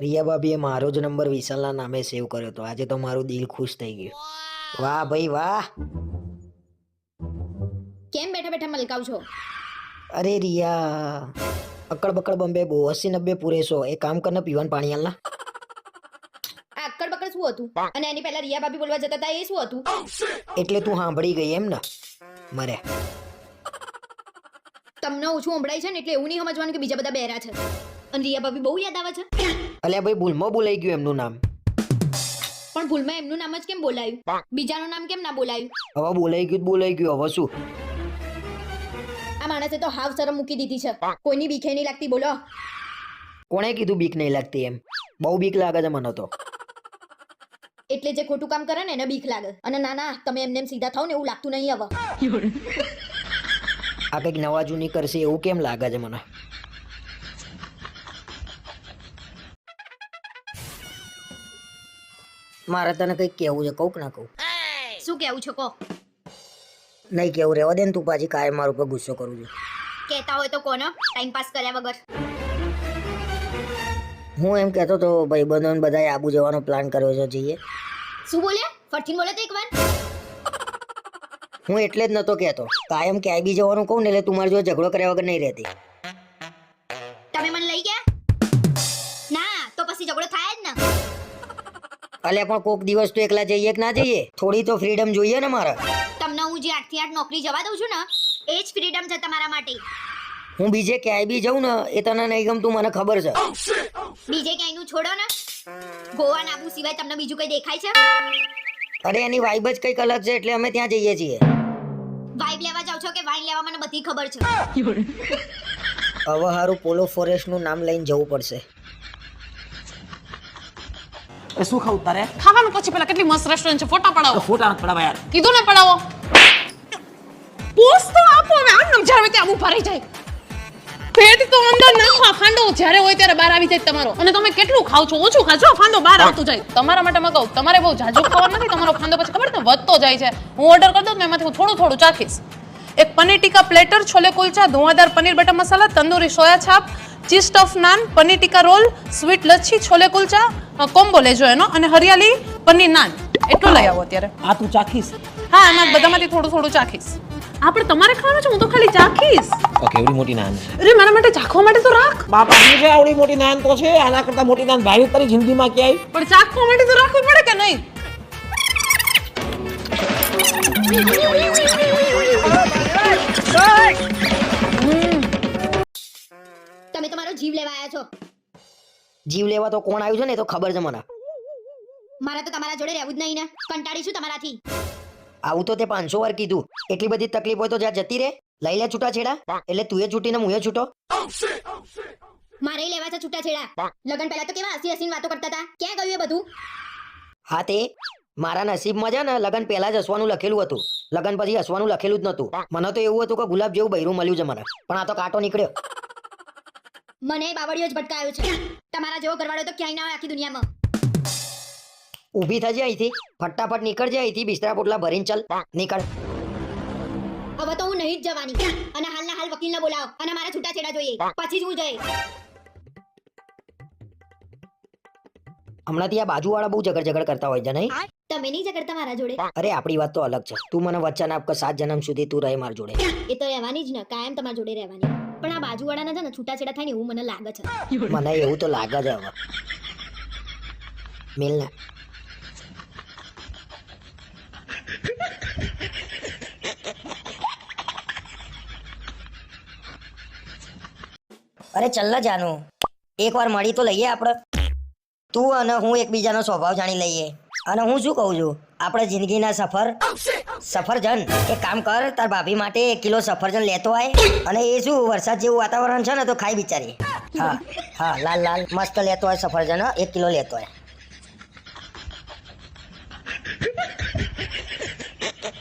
રિયા ભાભીએ મારો જ નંબર વિશાલના નામે સેવ કર્યો હતો. આજે તો મારું દિલ ખુશ થઈ ગયું. વાહ ભાઈ વાહ. કેમ બેઠા બેઠા મલકાવ છો અરે રિયા અકડ બકડ બંબે બહુ અસી નબ્બે પૂરે સો એ કામ કરને પીવાનું પાણી આલના આ અક્કડ બકડ શું હતું? અને એની પહેલા રિયા ભાભી બોલવા જતા હતા એ શું હતું? એટલે તું સાંભળી ગઈ એમ ને? મરે. તમને ઓછું સંભળાય છે ને એટલે એવું નહીં સમજવાનું કે બીજા બધા બહેરા છે. અને રિયા ભાભી બહુ યાદ આવે છે? અલ્યા ભાઈ ભૂલમાં બોલાઈ ગયું એમનું નામ. પણ ભૂલમાં એમનું નામ જ કેમ બોલાયું? બીજાનું નામ કેમ ના બોલાયું? હવે બોલાઈ ગયું તો બોલાઈ ગયું હવે શું? આ માણસે તો હાવ શરમ મૂકી દીધી છે. કોઈની બીખે નહીં લાગતી બોલો. કોણે કીધું બીક નહીં લાગતી એમ? બહુ બીક લાગે છે મને તો. એટલે જે ખોટું કામ કરે ને એને બીક લાગે. અને ના ના તમે એમને એમ સીધા થાવ ને એવું લાગતું નહીં હવે. આ કંઈક નવા જૂની કરશે એવું કેમ લાગે છે મને? મારે તને કંઈક કેવું છે કહું ના કહું. શું કેવું છે કહો. નહીં કેવું રહેવા દે ને તું પાછી કાયમ મારું પર ગુસ્સો કરું છું. કહેતા હોય તો કોનો? ટાઈમ પાસ કર્યા વગર. હું એમ કહેતો તો ભાઈ ભાઈબંધોને બધાએ આબુ જવાનો પ્લાન કર્યો છે જઈએ. શું બોલે? ફરથી બોલે તો એક વાર હું એટલે જ નતો કહેતો. કાયમ ક્યાંય બી જવાનું કહું ને એટલે તું મારી જોડે ઝઘડો કર્યા વગર નહીં રહેતી. તમે મને લઈ ગયા? અલ્યા પણ કોક દિવસ તો એકલા જઈએ કે ના જઈએ? થોડી તો ફ્રીડમ જોઈએ ને મારે. તમને હું જે આઠથી આઠ નોકરી જવા દઉં છું ને એ જ ફ્રીડમ છે તમારા માટે. હું બીજે ક્યાંય બી જઉં ને એ તને નહીં ગમતું મને ખબર છે. બીજે ક્યાંયનું છોડો ને. ગોવા નાબુ સિવાય તમને બીજું કઈ દેખાય છે? અરે એની વાઇબ જ કંઈક અલગ છે એટલે અમે ત્યાં જઈએ છીએ. વાઇબ લેવા જાવ છો કે વાઇન લેવા મને બધી ખબર છે. હવે હારું પોલો ફોરેસ્ટનું નામ લઈને જવું પડશે. એ શું ખાવું તારે? ખાવાનું પછી પેલા કેટલી મસ્ત રેસ્ટોરન્ટ છે ફોટા પડાવો. ફોટા પડાવા યાર કીધું ને પડાવો. પોસ્ટ તો આપો હવે આમ નમ જ્યારે ત્યાં ઊભા રહી જાય. પેટ તો અંદર નાખો આ ફાંડો જ્યારે હોય ત્યારે બહાર આવી જાય તમારો. અને તમે કેટલું ખાવ છો? ઓછું ખાજો ફાંડો બહાર આવતું જાય. તમારા માટે મગાવ તમારે બહુ જાજુ ખાવાનું નથી તમારો ફાંડો પછી ખબર ને વધતો જાય છે. હું ઓર્ડર કરી દઉં એમાંથી હું થોડું થોડું ચાખીશ. એક paneer tikka platter chole kulcha ધુઆદાર paneer butter masala tandoori soya chaap cheese stuff naan paneer tikka roll sweet lassi chole kulcha combo લેજો એનો અને હરિયાળી પનીર નાન. એટલું લઈ આવો અત્યારે. આ તું ચાખીશ? હા એમાં બધામાંથી થોડું થોડું ચાખીશ. આપણે તમારે ખાવાનું છે? હું તો ખાલી ચાખીશ. ઓકે એવડી મોટી નાન. અરે મારા માટે ચાખવા માટે તો રાખ. બાપા શું છે આવડી મોટી નાન તો છે આના કરતા મોટી નાન ભાઈ તારી જિંદગીમાં ક્યાંય. પણ ચાખવા માટે તો રાખવી પડે કે નહીં? જીવ લેવા તો કોણ આવ્યું છે ને એ તો ખબર છે મને. મારે તો તમારા જોડે રહેવું જ નહીં ને. કંટાળી છું તમારાથી. આવું તો તે પાંચસો વાર કીધું. એટલી બધી તકલીફ હોય તો જ્યાં જતી રે લઈ લે છૂટા છેડા એટલે તું એ છૂટીને હું એ છૂટો. મારે લેવા છે છૂટાછેડા. લગન પહેલા તો કેવા હસી હસીને વાતો કરતા હતા? ક્યાં ગયું એ બધું? હા તે. મારા નસીબમાં છે ને લગન પહેલા જ હસવાનું લખેલું હતું. લગન પછી હસવાનું લખેલું જ નહોતું. મને તો એવું હતું કે ગુલાબ જેવું બૈરું મળ્યું છે મને. પણ આ તો કાંટો નીકળ્યો. મને બાવળીઓ જ ભટકાયો છે. તમારા જેવો ઘરવાળો તો ક્યાંય ના હોય આખી દુનિયામાં. ઊભી થજે અહીંથી. ફટાફટ નીકળજે અહીંથી બિસ્તરા પોટલા ભરીને ચાલ. નીકળ. હવે તો હું નહીં જ જવાની. અને હાલના હાલ વકીલને બોલાવો. અને મારા છૂટાછેડા જોઈએ. પછી જ હું જઈ હમણાંથી આ બાજુવાળા બહુ ઝઘડ ઝઘડ કરતા હોય છે નહીં? તમે નહીં ઝઘડતા મારા જોડે. અરે આપણી વાત તો અલગ છે. તું મને વચન આપ કે સાત જન્મ સુધી તું રહે માર જોડે. એ તો રહેવાની જ ને. કાયમ તમારા જોડે રહેવાની. પણ આ બાજુવાળાના છે ને છૂટાછેડા થાય ને એવું મને લાગે છે. મને એવું તો લાગે છે હવે. મિલ ને અરે ચલ ને જાનું. એક વાર મળી તો લઈએ આપણે. તું અને હું એકબીજાનો સ્વભાવ જાણી લઈએ. અને હું શું કહું છું? આપણે જિંદગીના સફર, સફરજન, એક કામ કર, તાર ભાભી માટે એક કિલો સફરજન લેતો આય. અને એ શું, વરસાદ જેવું વાતાવરણ છે ને, તો ખાઈ બિચારી. હા હા, લાલ લાલ, મસ્ત લેતો હોય સફરજન, એક કિલો લેતો હોય